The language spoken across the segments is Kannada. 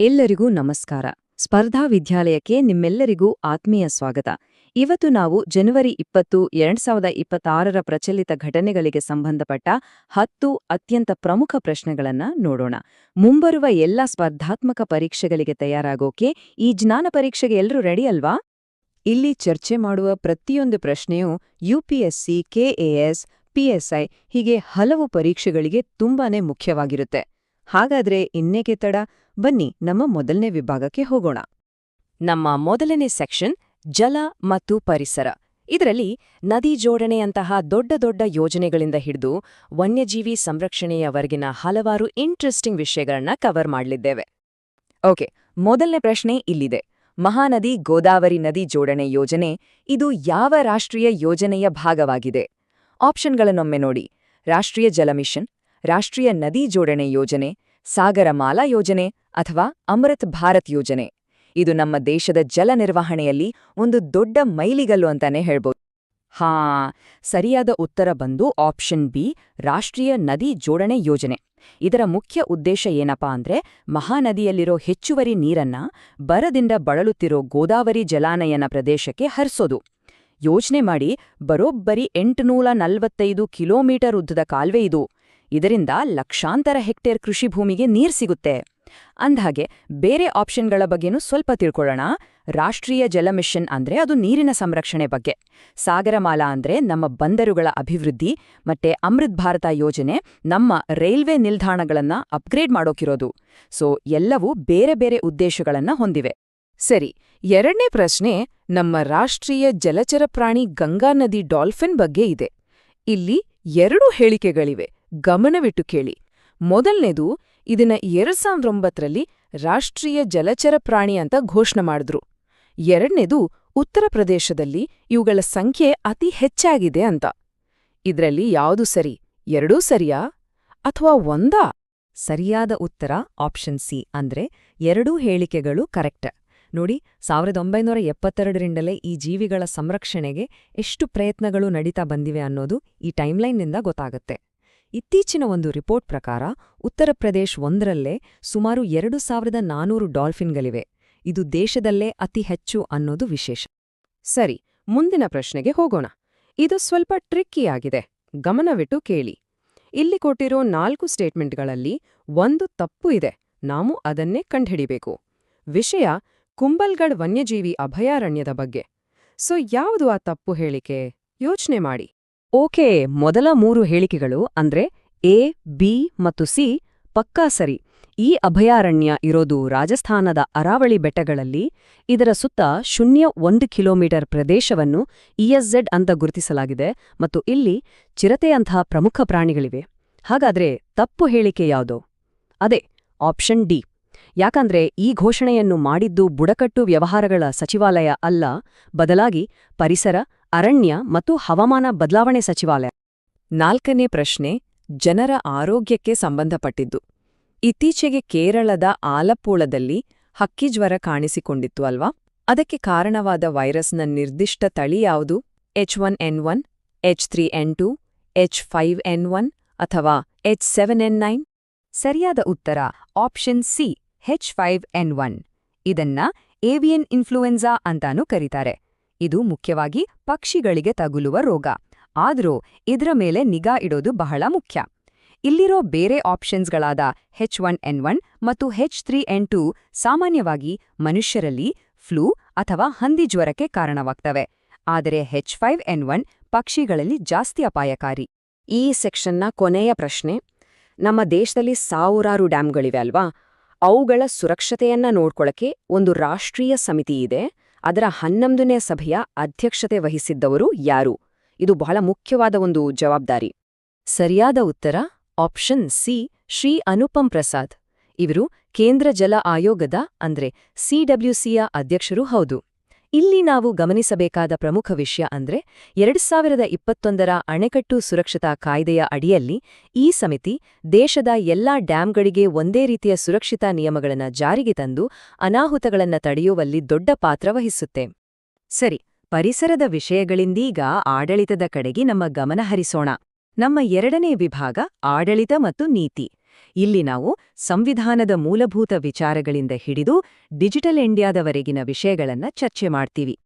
ಎಲ್ಲರಿಗೂ ನಮಸ್ಕಾರ. ಸ್ಪರ್ಧಾ ವಿದ್ಯಾಲಯಕ್ಕೆ ನಿಮ್ಮೆಲ್ಲರಿಗೂ ಆತ್ಮೀಯ ಸ್ವಾಗತ. ಇವತ್ತು ನಾವು ಜನವರಿ ಇಪ್ಪತ್ತು, ಎರಡ್ ಸಾವಿರದ ಇಪ್ಪತ್ತಾರರ ಪ್ರಚಲಿತ ಘಟನೆಗಳಿಗೆ ಸಂಬಂಧಪಟ್ಟ ಹತ್ತು ಅತ್ಯಂತ ಪ್ರಮುಖ ಪ್ರಶ್ನೆಗಳನ್ನ ನೋಡೋಣ. ಮುಂಬರುವ ಎಲ್ಲ ಸ್ಪರ್ಧಾತ್ಮಕ ಪರೀಕ್ಷೆಗಳಿಗೆ ತಯಾರಾಗೋಕೆ ಈ ಜ್ಞಾನ ಪರೀಕ್ಷೆಗೆ ಎಲ್ಲರೂ ರೆಡಿ ಅಲ್ವಾ? ಇಲ್ಲಿ ಚರ್ಚೆ ಮಾಡುವ ಪ್ರತಿಯೊಂದು ಪ್ರಶ್ನೆಯೂ ಯುಪಿಎಸ್ಸಿ ಕೆಎಎಸ್ ಪಿಎಸ್ಐ ಹೀಗೆ ಹಲವು ಪರೀಕ್ಷೆಗಳಿಗೆ ತುಂಬಾನೇ ಮುಖ್ಯವಾಗಿರುತ್ತೆ. ಹಾಗಾದ್ರೆ ಇನ್ನೇಕೆ ತಡ? ಬನ್ನಿ, ನಮ್ಮ ಮೊದಲನೇ ವಿಭಾಗಕ್ಕೆ ಹೋಗೋಣ. ನಮ್ಮ ಮೊದಲನೇ ಸೆಕ್ಷನ್, ಜಲ ಮತ್ತು ಪರಿಸರ. ಇದರಲ್ಲಿ ನದಿ ಜೋಡಣೆಯಂತಹ ದೊಡ್ಡ ದೊಡ್ಡ ಯೋಜನೆಗಳಿಂದ ಹಿಡಿದು ವನ್ಯಜೀವಿ ಸಂರಕ್ಷಣೆಯವರೆಗಿನ ಹಲವಾರು ಇಂಟ್ರೆಸ್ಟಿಂಗ್ ವಿಷಯಗಳನ್ನ ಕವರ್ ಮಾಡಲಿದ್ದೇವೆ. ಓಕೆ, ಮೊದಲನೇ ಪ್ರಶ್ನೆ ಇಲ್ಲಿದೆ. ಮಹಾನದಿ ಗೋದಾವರಿ ನದಿ ಜೋಡಣೆ ಯೋಜನೆ ಇದು ಯಾವ ರಾಷ್ಟ್ರೀಯ ಯೋಜನೆಯ ಭಾಗವಾಗಿದೆ? ಆಪ್ಷನ್ಗಳನ್ನೊಮ್ಮೆ ನೋಡಿ. ರಾಷ್ಟ್ರೀಯ ಜಲ ಮಿಷನ್, ರಾಷ್ಟ್ರೀಯ ನದಿ ಜೋಡಣೆ ಯೋಜನೆ ಸಾಗರಮಾಲಾ ಯೋಜನೆ ಅಥವಾ ಅಮೃತ್ ಭಾರತ್ ಯೋಜನೆ. ಇದು ನಮ್ಮ ದೇಶದ ಜಲ ನಿರ್ವಹಣೆಯಲ್ಲಿ ಒಂದು ದೊಡ್ಡ ಮೈಲಿಗಲ್ಲು ಅಂತಾನೆ ಹೇಳ್ಬೋದು. ಹಾ, ಸರಿಯಾದ ಉತ್ತರ ಬಂದು ಆಪ್ಷನ್ ಬಿ, ರಾಷ್ಟ್ರೀಯ ನದಿ ಜೋಡಣೆ ಯೋಜನೆ. ಇದರ ಮುಖ್ಯ ಉದ್ದೇಶ ಏನಪ್ಪಾ ಅಂದ್ರೆ, ಮಹಾನದಿಯಲ್ಲಿರೋ ಹೆಚ್ಚುವರಿ ನೀರನ್ನ ಬರದಿಂದ ಬಳಲುತ್ತಿರೋ ಗೋದಾವರಿ ಜಲಾನಯನ ಪ್ರದೇಶಕ್ಕೆ ಹರಿಸೋದು. ಯೋಜನೆ ಮಾಡಿ ಬರೋಬ್ಬರಿ ಎಂಟುನೂರ ನಲವತ್ತೈದು ಕಿಲೋಮೀಟರ್ ಉದ್ದದ ಕಾಲ್ವೆ ಇದು. ಇದರಿಂದ ಲಕ್ಷಾಂತರ ಹೆಕ್ಟೇರ್ ಕೃಷಿ ಭೂಮಿಗೆ ನೀರು ಸಿಗುತ್ತೆ. ಅಂದ್ಹಾಗೆ, ಬೇರೆ ಆಪ್ಷನ್ಗಳ ಬಗ್ಗೆನೂ ಸ್ವಲ್ಪ ತಿಳ್ಕೊಳ್ಳೋಣ. ರಾಷ್ಟ್ರೀಯ ಜಲ ಮಿಷನ್ ಅಂದ್ರೆ ಅದು ನೀರಿನ ಸಂರಕ್ಷಣೆ ಬಗ್ಗೆ. ಸಾಗರಮಾಲಾ ಅಂದ್ರೆ ನಮ್ಮ ಬಂದರುಗಳ ಅಭಿವೃದ್ಧಿ ಮತ್ತೆ ಅಮೃತ್ ಭಾರತ ಯೋಜನೆ ನಮ್ಮ ರೈಲ್ವೆ ನಿಲ್ದಾಣಗಳನ್ನ ಅಪ್ಗ್ರೇಡ್ ಮಾಡೋಕಿರೋದು. ಸೊ, ಎಲ್ಲವೂ ಬೇರೆ ಬೇರೆ ಉದ್ದೇಶಗಳನ್ನ ಹೊಂದಿವೆ. ಸರಿ, ಎರಡನೇ ಪ್ರಶ್ನೆ ನಮ್ಮ ರಾಷ್ಟ್ರೀಯ ಜಲಚರ ಪ್ರಾಣಿ ಗಂಗಾ ನದಿ ಡಾಲ್ಫಿನ್ ಬಗ್ಗೆ ಇದೆ. ಇಲ್ಲಿ ಎರಡು ಹೇಳಿಕೆಗಳಿವೆ. ಗಮನವಿಟ್ಟು ಕೇಳಿ. ಮೊದಲನೇದು, ಇದನ್ನ ಎರಡ್ ಸಾವಿರದ ಒಂಬತ್ತರಲ್ಲಿ ರಾಷ್ಟ್ರೀಯ ಜಲಚರ ಪ್ರಾಣಿ ಅಂತ ಘೋಷಣೆ ಮಾಡಿದ್ರು. ಎರಡನೇದು, ಉತ್ತರ ಪ್ರದೇಶದಲ್ಲಿ ಇವುಗಳ ಸಂಖ್ಯೆ ಅತಿ ಹೆಚ್ಚಾಗಿದೆ ಅಂತ. ಇದರಲ್ಲಿ ಯಾವುದು ಸರಿ, ಎರಡೂ ಸರಿಯಾ? ಅಥವಾ ಒಂದಾ? ಸರಿಯಾದ ಉತ್ತರ ಆಪ್ಷನ್ ಸಿ ಅಂದ್ರೆ ಎರಡೂ ಹೇಳಿಕೆಗಳು ಕರೆಕ್ಟ್. ನೋಡಿ ಸಾವಿರದ ಒಂಬೈನೂರ ಎಪ್ಪತ್ತೆರಡರಿಂದಲೇ ಈ ಜೀವಿಗಳ ಸಂರಕ್ಷಣೆಗೆ ಎಷ್ಟು ಪ್ರಯತ್ನಗಳು ನಡೀತಾ ಬಂದಿವೆ ಅನ್ನೋದು ಈ ಟೈಮ್ಲೈನ್ನಿಂದ ಗೊತ್ತಾಗುತ್ತೆ. ಇತ್ತೀಚಿನ ಒಂದು ರಿಪೋರ್ಟ್ ಪ್ರಕಾರ ಉತ್ತರ ಪ್ರದೇಶ್ ಒಂದರಲ್ಲೇ ಸುಮಾರು ಎರಡು ಸಾವಿರದ ನಾನೂರು ಡಾಲ್ಫಿನ್ಗಳಿವೆ. ಇದು ದೇಶದಲ್ಲೇ ಅತಿ ಹೆಚ್ಚು ಅನ್ನೋದು ವಿಶೇಷ. ಸರಿ, ಮುಂದಿನ ಪ್ರಶ್ನೆಗೆ ಹೋಗೋಣ. ಇದು ಸ್ವಲ್ಪ ಟ್ರಿಕ್ಕಿಯಾಗಿದೆ. ಗಮನವಿಟ್ಟು ಕೇಳಿ. ಇಲ್ಲಿ ಕೊಟ್ಟಿರೋ ನಾಲ್ಕು ಸ್ಟೇಟ್ಮೆಂಟ್ಗಳಲ್ಲಿ ಒಂದು ತಪ್ಪು ಇದೆ. ನಾವು ಅದನ್ನೇ ಕಂಡುಹಿಡಿಬೇಕು. ವಿಷಯ ಕುಂಬಲ್ಗಢ್ ವನ್ಯಜೀವಿ ಅಭಯಾರಣ್ಯದ ಬಗ್ಗೆ. ಸೊ, ಯಾವುದು ಆ ತಪ್ಪು ಹೇಳಿಕೆ? ಯೋಚನೆ ಮಾಡಿ. ಓಕೆ, ಮೊದಲ ಮೂರು ಹೇಳಿಕೆಗಳು ಅಂದ್ರೆ ಎ, ಬಿ ಮತ್ತು ಸಿ ಪಕ್ಕಾ ಸರಿ. ಈ ಅಭಯಾರಣ್ಯ ಇರೋದು ರಾಜಸ್ಥಾನದ ಅರಾವಳಿ ಬೆಟ್ಟಗಳಲ್ಲಿ, ಇದರ ಸುತ್ತ ಶೂನ್ಯ ಒಂದು ಕಿಲೋಮೀಟರ್ ಪ್ರದೇಶವನ್ನು ಇಎಸ್ಝೆಡ್ ಅಂತ ಗುರುತಿಸಲಾಗಿದೆ ಮತ್ತು ಇಲ್ಲಿ ಚಿರತೆಯಂತಹ ಪ್ರಮುಖ ಪ್ರಾಣಿಗಳಿವೆ. ಹಾಗಾದ್ರೆ ತಪ್ಪು ಹೇಳಿಕೆ ಯಾವುದೋ? ಅದೇ, ಆಪ್ಷನ್ ಡಿ. ಯಾಕಂದ್ರೆ ಈ ಘೋಷಣೆಯನ್ನು ಮಾಡಿದ್ದು ಬುಡಕಟ್ಟು ವ್ಯವಹಾರಗಳ ಸಚಿವಾಲಯ ಅಲ್ಲ, ಬದಲಾಗಿ ಪರಿಸರ ಅರಣ್ಯ ಮತ್ತು ಹವಾಮಾನ ಬದಲಾವಣೆ ಸಚಿವಾಲಯ. ನಾಲ್ಕನೇ ಪ್ರಶ್ನೆ, ಜನರ ಆರೋಗ್ಯಕ್ಕೆ ಸಂಬಂಧಪಟ್ಟಿದ್ದು. ಇತ್ತೀಚೆಗೆ ಕೇರಳದ ಆಲಪ್ಪುಳದಲ್ಲಿ ಹಕ್ಕಿಜ್ವರ ಕಾಣಿಸಿಕೊಂಡಿತ್ತು ಅಲ್ವಾ? ಅದಕ್ಕೆ ಕಾರಣವಾದ ವೈರಸ್ನ ನಿರ್ದಿಷ್ಟ ತಳಿ ಯಾವುದು? H one N one, H three N two, H five N one ಅಥವಾ ಎಚ್ ಸೆವೆನ್ ಎನ್ ನೈನ್? ಸರಿಯಾದ ಉತ್ತರ, option C, H five N one. ಇದನ್ನ ಏವಿಯನ್ ಇನ್ಫ್ಲೂಯೆನ್ಸಾ ಅಂತಾನೂ ಕರೀತಾರೆ. ಇದು ಮುಖ್ಯವಾಗಿ ಪಕ್ಷಿಗಳಿಗೆ ತಗುಲುವ ರೋಗ. ಆದರೂ ಇದರ ಮೇಲೆ ನಿಗಾ ಇಡೋದು ಬಹಳ ಮುಖ್ಯ. ಇಲ್ಲಿರೋ ಬೇರೆ ಆಪ್ಷನ್ಸ್ಗಳಾದ ಹೆಚ್ ಒನ್ ಎನ್ ಒನ್ ಮತ್ತು ಹೆಚ್ ತ್ರೀ ಎನ್ ಟು ಸಾಮಾನ್ಯವಾಗಿ ಮನುಷ್ಯರಲ್ಲಿ ಫ್ಲೂ ಅಥವಾ ಹಂದಿ ಜ್ವರಕ್ಕೆ ಕಾರಣವಾಗ್ತವೆ. ಆದರೆ ಹೆಚ್ ಫೈವ್ ಎನ್ ಒನ್ ಪಕ್ಷಿಗಳಲ್ಲಿ ಜಾಸ್ತಿ ಅಪಾಯಕಾರಿ. ಈ ಸೆಕ್ಷನ್ನ ಕೊನೆಯ ಪ್ರಶ್ನೆ. ನಮ್ಮ ದೇಶದಲ್ಲಿ ಸಾವಿರಾರು ಡ್ಯಾಂಗಳಿವೆ ಅಲ್ವಾ? ಅವುಗಳ ಸುರಕ್ಷತೆಯನ್ನ ನೋಡ್ಕೊಳಕ್ಕೆ ಒಂದು ರಾಷ್ಟ್ರೀಯ ಸಮಿತಿ ಇದೆ. ಅದರ ಹನ್ನೊಂದನೇ ಸಭೆಯ ಅಧ್ಯಕ್ಷತೆ ವಹಿಸಿದ್ದವರು ಯಾರು? ಇದು ಬಹಳ ಮುಖ್ಯವಾದ ಒಂದು ಜವಾಬ್ದಾರಿ. ಸರಿಯಾದ ಉತ್ತರ, ಆಪ್ಷನ್ ಸಿ, ಶ್ರೀ ಅನುಪಂ ಪ್ರಸಾದ್. ಇವರು ಕೇಂದ್ರ ಜಲ ಆಯೋಗದ, ಅಂದ್ರೆ ಸಿಡಬ್ಲ್ಯೂಸಿಯ ಅಧ್ಯಕ್ಷರೂ ಹೌದು. ಇಲ್ಲಿ ನಾವು ಗಮನಿಸಬೇಕಾದ ಪ್ರಮುಖ ವಿಷಯ ಅಂದ್ರೆ ಎರಡು ಸಾವಿರದ ಇಪ್ಪತ್ತೊಂದರ ಅಣೆಕಟ್ಟು ಸುರಕ್ಷತಾ ಕಾಯ್ದೆಯ ಅಡಿಯಲ್ಲಿ ಈ ಸಮಿತಿ ದೇಶದ ಎಲ್ಲಾ ಡ್ಯಾಂಗಳಿಗೆ ಒಂದೇ ರೀತಿಯ ಸುರಕ್ಷಿತಾ ನಿಯಮಗಳನ್ನು ಜಾರಿಗೆ ತಂದು ಅನಾಹುತಗಳನ್ನು ತಡೆಯುವಲ್ಲಿ ದೊಡ್ಡ ಪಾತ್ರ ವಹಿಸುತ್ತೆ. ಸರಿ, ಪರಿಸರದ ವಿಷಯಗಳಿಂದೀಗ ಆಡಳಿತದ ಕಡೆಗೆ ನಮ್ಮ ಗಮನ ಹರಿಸೋಣ. ನಮ್ಮ ಎರಡನೇ ವಿಭಾಗ ಆಡಳಿತ ಮತ್ತು ನೀತಿ. ಇಲ್ಲಿ ನಾವು ಸಂವಿಧಾನದ ಮೂಲಭೂತ ವಿಚಾರಗಳಿಂದ ಹಿಡಿದು ಡಿಜಿಟಲ್ ಇಂಡಿಯಾದವರೆಗಿನ ವಿಷಯಗಳನ್ನ ಚರ್ಚೆ ಮಾಡ್ತೀವಿ.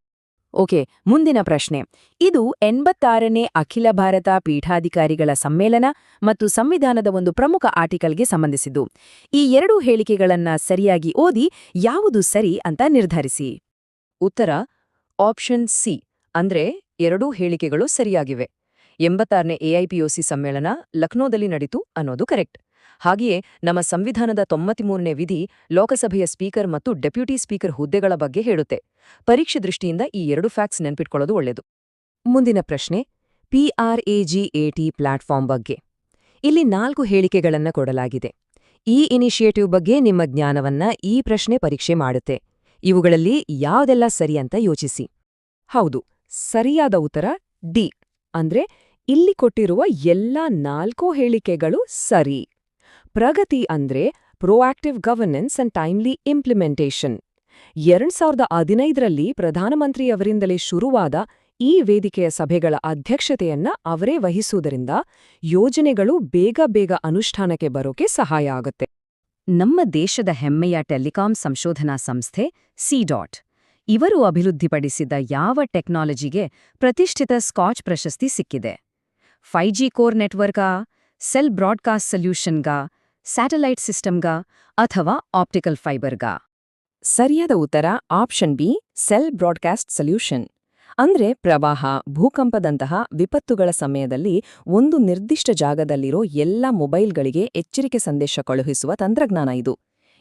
ಓಕೆ, ಮುಂದಿನ ಪ್ರಶ್ನೆ. ಇದು ಎಂಬತ್ತಾರನೇ ಅಖಿಲ ಭಾರತ ಪೀಠಾಧಿಕಾರಿಗಳ ಸಮ್ಮೇಳನ ಮತ್ತು ಸಂವಿಧಾನದ ಒಂದು ಪ್ರಮುಖ ಆರ್ಟಿಕಲ್ಗೆ ಸಂಬಂಧಿಸಿದ್ದು. ಈ ಎರಡೂ ಹೇಳಿಕೆಗಳನ್ನ ಸರಿಯಾಗಿ ಓದಿ ಯಾವುದು ಸರಿ ಅಂತ ನಿರ್ಧರಿಸಿ. ಉತ್ತರ, ಆಪ್ಷನ್ ಸಿ, ಅಂದ್ರೆ ಎರಡೂ ಹೇಳಿಕೆಗಳು ಸರಿಯಾಗಿವೆ. ಎಂಬತ್ತಾರನೇ ಎಐಪಿಒಸಿ ಸಮ್ಮೇಳನ ಲಕ್ನೋದಲ್ಲಿ ನಡೀತು ಅನ್ನೋದು ಕರೆಕ್ಟ್. ಹಾಗೆಯೇ ನಮ್ಮ ಸಂವಿಧಾನದ ತೊಂಬತ್ಮೂರನೇ ವಿಧಿ ಲೋಕಸಭೆಯ ಸ್ಪೀಕರ್ ಮತ್ತು ಡೆಪ್ಯೂಟಿ ಸ್ಪೀಕರ್ ಹುದ್ದೆಗಳ ಬಗ್ಗೆ ಹೇಳುತ್ತೆ. ಪರೀಕ್ಷೆ ದೃಷ್ಟಿಯಿಂದ ಈ ಎರಡು ಫ್ಯಾಕ್ಟ್ಸ್ ನೆನ್ಪಿಟ್ಕೊಳ್ಳೋದು ಒಳ್ಳೆಯದು ಮುಂದಿನ ಪ್ರಶ್ನೆ ಪಿಆರ್ಎಜಿಎಟಿ ಪ್ಲಾಟ್ಫಾರ್ಮ್ ಬಗ್ಗೆ. ಇಲ್ಲಿ ನಾಲ್ಕು ಹೇಳಿಕೆಗಳನ್ನ ಕೊಡಲಾಗಿದೆ. ಈ ಇನಿಷಿಯೇಟಿವ್ ಬಗ್ಗೆ ನಿಮ್ಮ ಜ್ಞಾನವನ್ನ ಈ ಪ್ರಶ್ನೆ ಪರೀಕ್ಷೆ ಮಾಡುತ್ತೆ. ಇವುಗಳಲ್ಲಿ ಯಾವುದೆಲ್ಲ ಸರಿ ಅಂತ ಯೋಚಿಸಿ. ಹೌದು, ಸರಿಯಾದ ಉತ್ತರ ಡಿ. ಅಂದ್ರೆ ಇಲ್ಲಿ ಕೊಟ್ಟಿರುವ ಎಲ್ಲಾ ನಾಲ್ಕು ಹೇಳಿಕೆಗಳು ಸರಿ. ಪ್ರಗತಿ ಅಂದ್ರೆ proactive governance and timely implementation ಎರಡ್ ಸಾವಿರದ ಹದಿನೈದರಲ್ಲಿ ಪ್ರಧಾನಮಂತ್ರಿಯವರಿಂದಲೇ ಶುರುವಾದ ಈ ವೇದಿಕೆಯ ಸಭೆಗಳ ಅಧ್ಯಕ್ಷತೆಯನ್ನ ಅವರೇ ವಹಿಸುವುದರಿಂದ ಯೋಜನೆಗಳು ಬೇಗ ಬೇಗ ಅನುಷ್ಠಾನಕ್ಕೆ ಬರೋಕೆ ಸಹಾಯ ಆಗುತ್ತೆ. ನಮ್ಮ ದೇಶದ ಹೆಮ್ಮೆಯ ಟೆಲಿಕಾಂ ಸಂಶೋಧನಾ ಸಂಸ್ಥೆ ಸಿಡಾಟ್ ಇವರು ಅಭಿವೃದ್ಧಿಪಡಿಸಿದ ಯಾವ ಟೆಕ್ನಾಲಜಿಗೆ ಪ್ರತಿಷ್ಠಿತ ಸ್ಕಾಚ್ ಪ್ರಶಸ್ತಿ ಸಿಕ್ಕಿದೆ. ಫೈವ್ ಜಿ ಕೋರ್ ನೆಟ್ವರ್ಕಾ, ಸೆಲ್ ಬ್ರಾಡ್ಕಾಸ್ಟ್ ಸೊಲ್ಯೂಷನ್ಗಾ ಸ್ಯಾಟಲೈಟ್ ಸಿಸ್ಟಮ್ಗಾ ಅಥವಾ ಆಪ್ಟಿಕಲ್ ಫೈಬರ್ಗಾ? ಸರಿಯಾದ ಉತ್ತರ option B, cell broadcast solution. ಅಂದ್ರೆ ಪ್ರವಾಹ, ಭೂಕಂಪದಂತಹ ವಿಪತ್ತುಗಳ ಸಮಯದಲ್ಲಿ ಒಂದು ನಿರ್ದಿಷ್ಟ ಜಾಗದಲ್ಲಿರೋ ಎಲ್ಲ ಮೊಬೈಲ್ಗಳಿಗೆ ಎಚ್ಚರಿಕೆ ಸಂದೇಶ ಕಳುಹಿಸುವ ತಂತ್ರಜ್ಞಾನ ಇದು.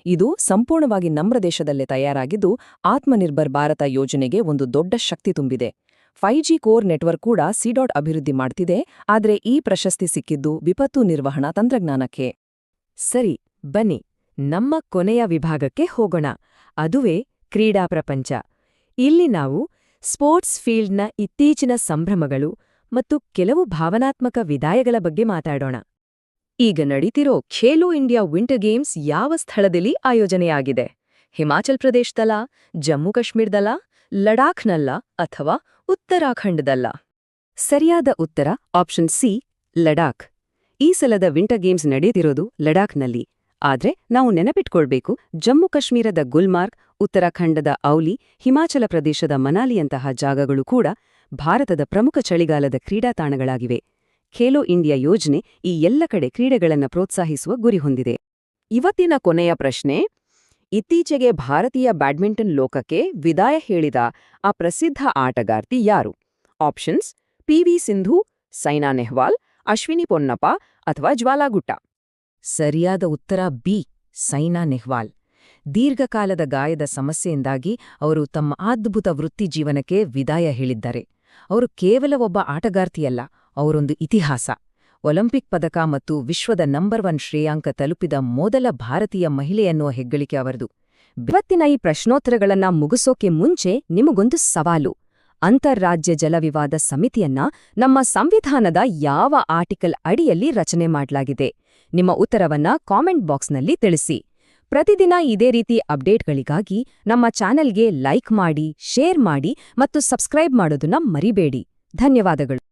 ಇದು ಸಂಪೂರ್ಣವಾಗಿ ನಮ್ಮ ದೇಶದಲ್ಲೇ ತಯಾರಾಗಿದ್ದು ಆತ್ಮನಿರ್ಭರ್ ಭಾರತ ಯೋಜನೆಗೆ ಒಂದು ದೊಡ್ಡ ಶಕ್ತಿ ತುಂಬಿದೆ. ಫೈವ್ ಜಿ ಕೋರ್ ನೆಟ್ವರ್ಕ್ ಕೂಡ ಸಿಡಾಟ್ ಅಭಿವೃದ್ಧಿ ಮಾಡ್ತಿದೆ, ಆದರೆ ಈ ಪ್ರಶಸ್ತಿ ಸಿಕ್ಕಿದ್ದು ವಿಪತ್ತು ನಿರ್ವಹಣಾ ತಂತ್ರಜ್ಞಾನಕ್ಕೆ. ಸರಿ, ಬನ್ನಿ, ನಮ್ಮ ಕೊನೆಯ ವಿಭಾಗಕ್ಕೆ ಹೋಗೋಣ. ಅದುವೇ ಕ್ರೀಡಾ ಪ್ರಪಂಚ. ಇಲ್ಲಿ ನಾವು ಸ್ಪೋರ್ಟ್ಸ್ ಫೀಲ್ಡ್ನ ಇತ್ತೀಚಿನ ಸಂಭ್ರಮಗಳು ಮತ್ತು ಕೆಲವು ಭಾವನಾತ್ಮಕ ವಿದಾಯಗಳ ಬಗ್ಗೆ ಮಾತಾಡೋಣ. ಈಗ ನಡೀತಿರೋ ಖೇಲೋ ಇಂಡಿಯಾ ವಿಂಟರ್ ಗೇಮ್ಸ್ ಯಾವ ಸ್ಥಳದಲ್ಲಿ ಆಯೋಜನೆಯಾಗಿದೆ? ಹಿಮಾಚಲ್ ಪ್ರದೇಶದಲ್ಲ ಜಮ್ಮು ಕಾಶ್ಮೀರದಲ್ಲ ಲಡಾಖ್ನಲ್ಲ ಅಥವಾ ಉತ್ತರಾಖಂಡದಲ್ಲ ಸರಿಯಾದ ಉತ್ತರ ಆಪ್ಷನ್ ಸಿ, ಲಡಾಖ್. ಈ ಸಲದ ವಿಂಟರ್ ಗೇಮ್ಸ್ ನಡೆಯುತ್ತಿರೋದು ಲಡಾಖ್ನಲ್ಲಿ. ಆದ್ರೆ ನಾವು ನೆನಪಿಟ್ಕೊಳ್ಬೇಕು, ಜಮ್ಮು ಕಾಶ್ಮೀರದ ಗುಲ್ಮಾರ್ಗ್, ಉತ್ತರಾಖಂಡದ ಔಲಿ, ಹಿಮಾಚಲ ಪ್ರದೇಶದ ಮನಾಲಿಯಂತಹ ಜಾಗಗಳು ಕೂಡ ಭಾರತದ ಪ್ರಮುಖ ಚಳಿಗಾಲದ ಕ್ರೀಡಾ ತಾಣಗಳಾಗಿವೆ. ಖೇಲೋ ಇಂಡಿಯಾ ಯೋಜನೆ ಈ ಎಲ್ಲ ಕಡೆ ಕ್ರೀಡೆಗಳನ್ನು ಪ್ರೋತ್ಸಾಹಿಸುವ ಗುರಿ ಹೊಂದಿದೆ. ಇವತ್ತಿನ ಕೊನೆಯ ಪ್ರಶ್ನೆ, ಇತ್ತೀಚೆಗೆ ಭಾರತೀಯ ಬ್ಯಾಡ್ಮಿಂಟನ್ ಲೋಕಕ್ಕೆ ವಿದಾಯ ಹೇಳಿದ ಆ ಪ್ರಸಿದ್ಧ ಆಟಗಾರ್ತಿ ಯಾರು? ಆಪ್ಷನ್ಸ್ ಪಿವಿ ಸಿಂಧು, ಸೈನಾ ನೆಹ್ವಾಲ್ ಅಶ್ವಿನಿ ಪೊನ್ನಪ್ಪ ಅಥವಾ ಜ್ವಾಲಾಗುಟ್ಟ. ಸರಿಯಾದ ಉತ್ತರ ಬಿ, ಸೈನಾ ನೆಹ್ವಾಲ್. ದೀರ್ಘಕಾಲದ ಗಾಯದ ಸಮಸ್ಯೆಯಿಂದಾಗಿ ಅವರು ತಮ್ಮ ಅದ್ಭುತ ವೃತ್ತಿ ಜೀವನಕ್ಕೆ ವಿದಾಯ ಹೇಳಿದ್ದಾರೆ. ಅವರು ಕೇವಲ ಒಬ್ಬ ಆಟಗಾರ್ತಿಯಲ್ಲ, ಅವರೊಂದು ಇತಿಹಾಸ. ಒಲಿಂಪಿಕ್ ಪದಕ ಮತ್ತು ವಿಶ್ವದ ನಂಬರ್ ಒನ್ ಶ್ರೇಯಾಂಕ ತಲುಪಿದ ಮೊದಲ ಭಾರತೀಯ ಮಹಿಳೆ ಮಹಿಳೆಯನ್ನುವ ಹೆಗ್ಗಳಿಕೆ ಅವರದು. ಇವತ್ತಿನ ಈ ಪ್ರಶ್ನೋತ್ತರಗಳನ್ನ ಮುಗಿಸೋಕೆ ಮುಂಚೆ ನಿಮಗೊಂದು ಸವಾಲು. ಅಂತಾರಾಜ್ಯ ಜಲವಿವಾದ ಸಮಿತಿಯನ್ನ ನಮ್ಮ ಸಂವಿಧಾನದ ಯಾವ ಆರ್ಟಿಕಲ್ ಅಡಿಯಲ್ಲಿ ರಚನೆ ಮಾಡಲಾಗಿದೆ. ನಿಮ್ಮ ಉತ್ತರವನ್ನ ಕಾಮೆಂಟ್ ಬಾಕ್ಸ್ನಲ್ಲಿ ತಿಳಿಸಿ. ಪ್ರತಿದಿನ ಇದೇ ರೀತಿ ಅಪ್ಡೇಟ್ಗಳಿಗಾಗಿ ನಮ್ಮ ಚಾನೆಲ್ಗೆ ಲೈಕ್ ಮಾಡಿ, ಶೇರ್ ಮಾಡಿ ಮತ್ತು ಸಬ್ಸ್ಕ್ರೈಬ್ ಮಾಡೋದನ್ನ ಮರಿಬೇಡಿ. ಧನ್ಯವಾದಗಳು.